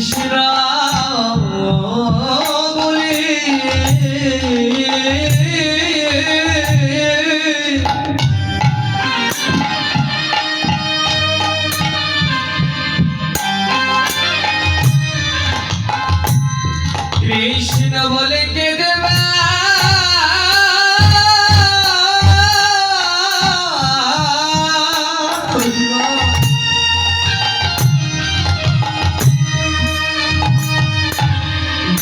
কৃষ্ণ বলি। কৃষ্ণ বলে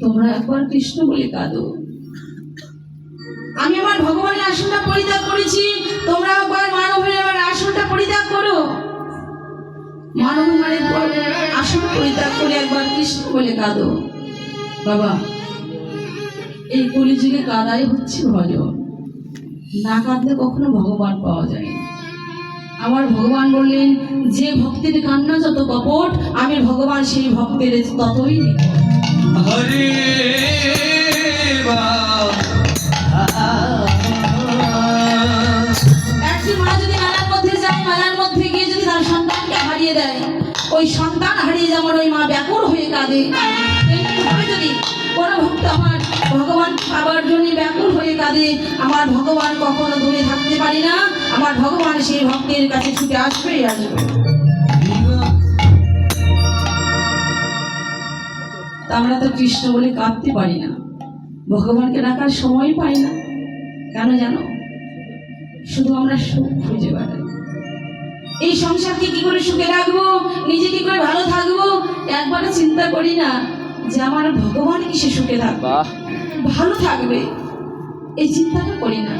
তোমরা একবার কৃষ্ণ বলে কাঁদো। আমি আমার ভগবানের আসনটা পরিত্যাগ করেছি। তোমরা একবার মানবের আমার আসনটা পরিত্যাগ করো। মানব আসন পরিত্যাগ করে একবার কৃষ্ণ বলে কাঁদো। বাবা, এই কলিযুগে কাদাই হচ্ছে ভজন না কাঁদলে কখনো ভগবান পাওয়া যায়। আমার ভগবান বললেন, যে ভক্তের কান্না যত কপট, আমি ভগবান সেই ভক্তের ততই নিকট। ওই সন্তান হারিয়ে যেমন ওই মা ব্যাকুল হয়ে কাঁদে কোনো ভক্ত আমার ভগবান পাবার জন্য ব্যাকুল হয়ে কাঁদে, আমার ভগবান কখনো দূরে থাকতে পারি না, আমার ভগবান সেই ভক্তের কাছে ছুটে আসবেই আসবে। তা আমরা তো কৃষ্ণ বলে কাঁদতে পারি না। ভগবানকে ডাকার সময় পাই না। কেন জানো? শুধু আমরা সুখ খুঁজে বেড়াই এই সংসারকে কি করে সুখে রাখব? নিজে কি করে ভালো থাকব? একবারও চিন্তা করি না যে আমার ভগবান কি সে সুখে থাকবে। ভালো থাকবে। এই চিন্তাটা করি না।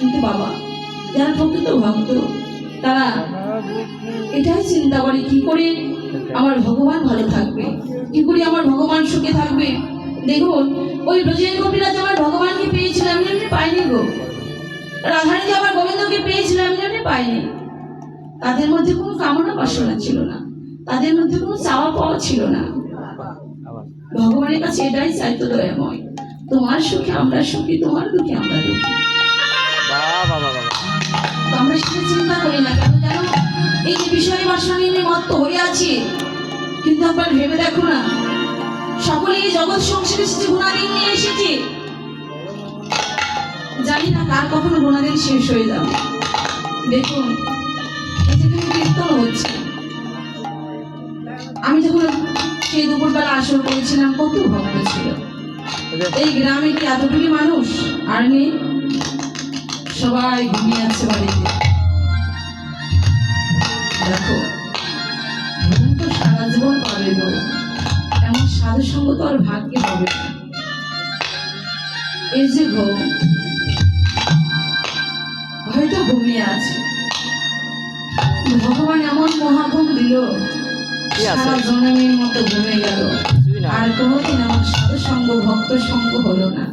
কিন্তু বাবা যারা প্রকৃত ভক্ত তারা এটাই চিন্তা করে কি করে আমার ভগবান ভালো থাকবে। কি করে আমার ভগবান সুখে থাকবে। দেখুন, ওই ব্রজের গোপীরা আমার ভগবানকে পেয়েছিলাম এমনি পাইনি গো। রাধারানী আমার গোবিন্দকে পেয়েছিলাম এমনি পাইনি। তাদের মধ্যে কোনো কামনা বাসনা ছিল না। তাদের মধ্যে কোনো চাওয়া পাওয়া ছিল না। ভগবানের কাছে এটাই চাইতো দয়াময়। তোমার সুখে, আমরা সুখী, তোমার দুঃখে, আমরা দুঃখী। তো চিন্তা করি না, কেন জানো? এই যে বিষয় বাসনা নিয়ে মত্ত হয়ে আছি, কিন্তু একবার ভেবে দেখো না সকলে এই জগৎ সংসারে এসেছে গুণাদিন নিয়ে এসেছে, জানি না কার কখনো গুণাদিন শেষ হয়ে যাবে। দেখুন কীর্তন হচ্ছে, আমি যখন সেই দুপুরবেলা আসর করেছিলাম, কত ভক্ত ছিল। এই গ্রামে কি এতটুকু মানুষ? আর নেই? সবাই ঘুমিয়ে আছে বাড়িতে। দেখো। তো সারা জীবন পাবে গো এমন সাধু সঙ্গ তো আর ভাগ্যে হবে এই যে ঘুম হয়তো ঘুমিয়ে আছে। ভগবান এমন মহাভোগ দিল সারা জনমের মতো ঘুমে গেল। আর কোনোদিন আমার সাধু সঙ্গ ভক্ত সঙ্গ হলো না।